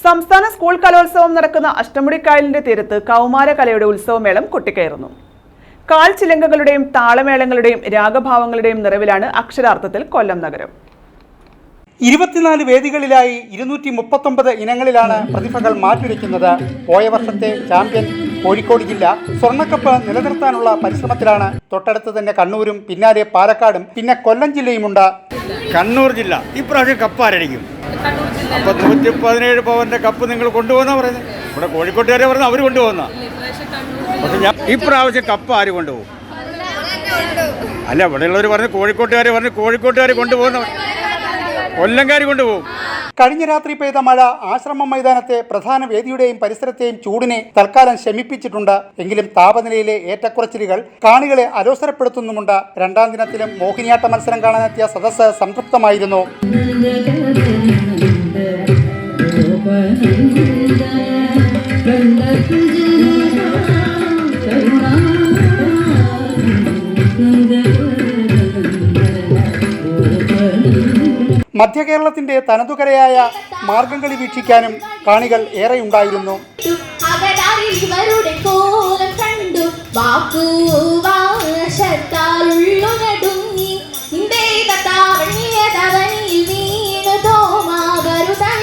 സംസ്ഥാന സ്കൂൾ കലോത്സവം നടക്കുന്ന അഷ്ടമുടിക്കായലിന്റെ തീരത്ത് കൗമാര കൗമാരകലയുടെ ഉത്സവമേളം കൊട്ടിക്കയറുന്നു. കാൽ ചിലങ്കകളുടെയും താളമേളങ്ങളുടെയും രാഗഭാവങ്ങളുടെയും നിറവിലാണ് അക്ഷരാർത്ഥത്തിൽ കൊല്ലം നഗരം. ഇരുപത്തിനാല് വേദികളിലായി ഇരുന്നൂറ്റി മുപ്പത്തൊമ്പത് ഇനങ്ങളിലാണ് പ്രതിഭകൾ മാറ്റുരയ്ക്കുന്നത് പോയ വർഷത്തെ ചാമ്പ്യൻ കോഴിക്കോട് ജില്ല സ്വർണക്കപ്പ് നിലനിർത്താനുള്ള പരിശ്രമത്തിലാണ്. തൊട്ടടുത്ത് തന്നെ കണ്ണൂരും പിന്നാലെ പാലക്കാടും പിന്നെ കൊല്ലം ജില്ലയുമുണ്ട്. കണ്ണൂർ ജില്ല. ഇപ്രാവശ്യം കപ്പ് ആരടിക്കും അപ്പൊ നൂറ്റി പതിനേഴ് പവന്റെ കപ്പ് നിങ്ങൾ കൊണ്ടുപോകുന്ന പറയുന്നത് ഇവിടെ കോഴിക്കോട്ടുകാരെ പറഞ്ഞു അവർ കൊണ്ടുപോകുന്ന പക്ഷെ ഞാൻ ഇപ്രാവശ്യം കപ്പ് ആര് കൊണ്ടുപോകും? അല്ല ഇവിടെയുള്ളവർ പറഞ്ഞു കോഴിക്കോട്ടുകാരെ പറഞ്ഞു കോഴിക്കോട്ടുകാർ കൊണ്ടുപോകുന്ന കൊല്ലംകാർ കൊണ്ടുപോകും. കഴിഞ്ഞ രാത്രി പെയ്ത മഴ ആശ്രമം മൈതാനത്തെ പ്രധാന വേദിയുടെയും പരിസരത്തെയും ചൂടിനെ തൽക്കാലം ശമിപ്പിച്ചിട്ടുണ്ട്. എങ്കിലും താപനിലയിലെ ഏറ്റക്കുറച്ചിലുകൾ കാണികളെ അലോസരപ്പെടുത്തുന്നുമുണ്ട്. രണ്ടാം ദിനത്തിലും മോഹിനിയാട്ട മത്സരം കാണാനെത്തിയ സദസ്സ് സംതൃപ്തമായിരുന്നു. മധ്യകേരളത്തിന്റെ തനതുകരയായ മാർഗംകളി വീക്ഷിക്കാനും കാണികൾ ഇവരുടെ കോലം കണ്ടു വാക്കു വാശത്താലുള്ളുനടുങ്ങി തവണിയിൽ വീണു തോമാകരുതൻ